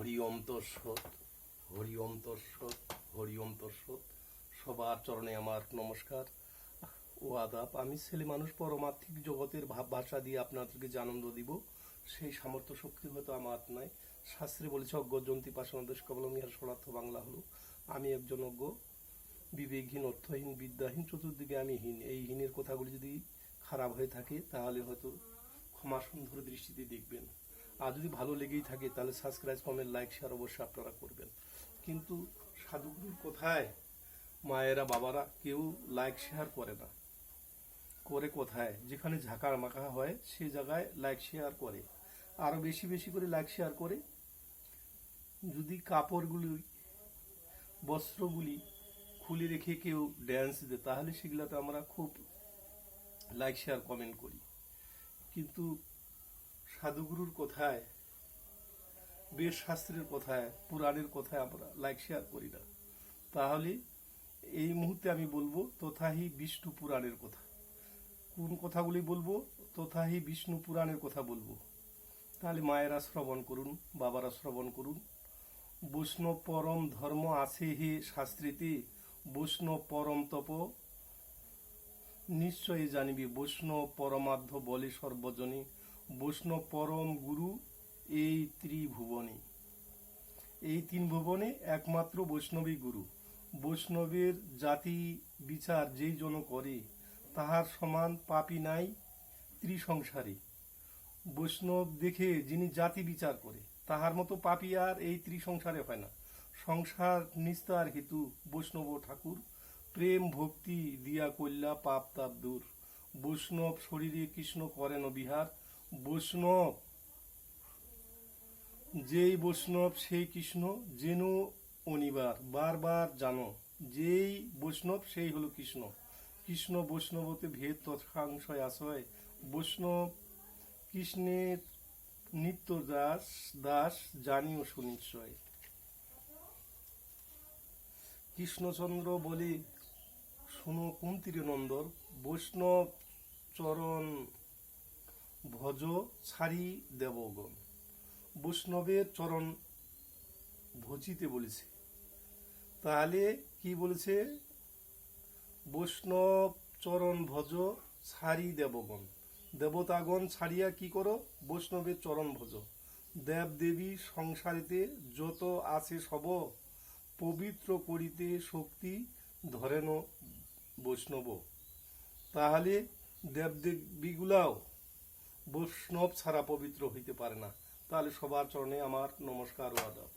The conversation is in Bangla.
হরি ওম তৎসৎ হরি ওম তৎসৎ হরি ওম তৎসৎ সবার চরণে আমার নমস্কার। ও আদাব, আমি ছেলে মানুষ পরমার্থিক জগতের ভাব ভাষা দিয়ে আপনাদেরকে যে আনন্দ দিব, সেই সামর্থ্য শক্তি হয়তো আমার নাই। শাস্ত্রে বলেছে অজ্ঞজন্তী পাশানদেশ কবলম ইহার সনার্থ বাংলা হলো। আমি একজন অজ্ঞ, বিবেকহীন, অর্থহীন, বিদ্যাহীন, চতুর্দিকে আমি হীন। এই হীনের কথাগুলি যদি খারাপ হয়ে থাকে, তাহলে হয়তো ক্ষমা সুন্দর দৃষ্টিতে দেখবেন। আর যদি ভালো লেগেই থাকে, তাহলে সাবস্ক্রাইব কমেন্ট লাইক শেয়ার অবশ্যই আপনারা করবেন। কিন্তু সাধুগুরুর কোথায়? মায়েরা, বাবারা কেউ লাইক শেয়ার করে না। করে কোথায়? যেখানে ঝাঁকার মাখা হয়, সে জায়গায় লাইক শেয়ার করে। আরও বেশি বেশি করে লাইক শেয়ার করে। যদি কাপড়গুলি, বস্ত্রগুলি খুলে রেখে কেউ ড্যান্স দেয়, তাহলে সেগুলোতে আমরা খুব লাইক শেয়ার কমেন্ট করি। কিন্তু সাধুগুরুর কথায় বেশ শাস্ত্রের কথায়, পুরাণের কথায় আমরা লাইক শেয়ার করি না। তাহলে এই মুহূর্তে আমি বলব, তথাহি বিষ্ণু পুরাণের কথা। কোন কথাগুলি বলব? তথাহি বিষ্ণু পুরাণের কথা বলব। তাহলে মায়েরা শ্রবণ করুন, বাবারা শ্রবণ করুন। বৈষ্ণব পরম ধর্ম আছে হে শাস্ত্রীতে, বৈষ্ণব পরম তপ। নিশ্চয়ই জানিবি, বৈষ্ণব পরমার্ধ বলে সর্বজনে বৈষ্ণব পরম গুরু এই ত্রিভুবনে। এই তিন ভুবনে একমাত্র বৈষ্ণবী গুরু। বৈষ্ণবের জাতি বিচার যেই জন করে, তাহার সমান পাপি নাই ত্রিসংসারে। বৈষ্ণব দেখে যিনি জাতি বিচার করে, তাহার মতো পাপি আর এই ত্রিসংসারে হয় না। সংসার নিস্তার হেতু বৈষ্ণব ঠাকুর প্রেম ভক্তি দিয়া কল্যা পাপ তাপ দূর। বৈষ্ণব শরীরে কৃষ্ণ করেন বিহার বৈষ্ণব। যেই বৈষ্ণব, সেই কৃষ্ণ, যেন অনিবার, বারবার জানো, যেই বৈষ্ণব, সেই হলো কৃষ্ণ। কৃষ্ণ বৈষ্ণবতে ভেদ তথাংশয় আশ্রয়। বৈষ্ণব কৃষ্ণের নিত্য দাস দাস জানিও সুনিশ্চয়। কৃষ্ণচন্দ্র বলে, শুনো কুন্তির নন্দর, বৈষ্ণব চরণ ভজ ছাড়ি দেবগণ বৈষ্ণবের চরণ ভজিতে বলেছে। তাহলে কি বলেছে? বৈষ্ণব চরণ ভজ ছাড়ি দেবগণ দেবতাগণ ছাড়িয়া কি করো? বৈষ্ণবের চরণ ভজ। দেব দেবী সংসারিতে যত আছে সব পবিত্র করিতে শক্তি ধরেন বৈষ্ণব। তাহলে দেব দেবীগুলাও বৈষ্ণব ছাড়া পবিত্র হইতে পারে না। তাহলে সবার চরণে আমার নমস্কার ও আদাব।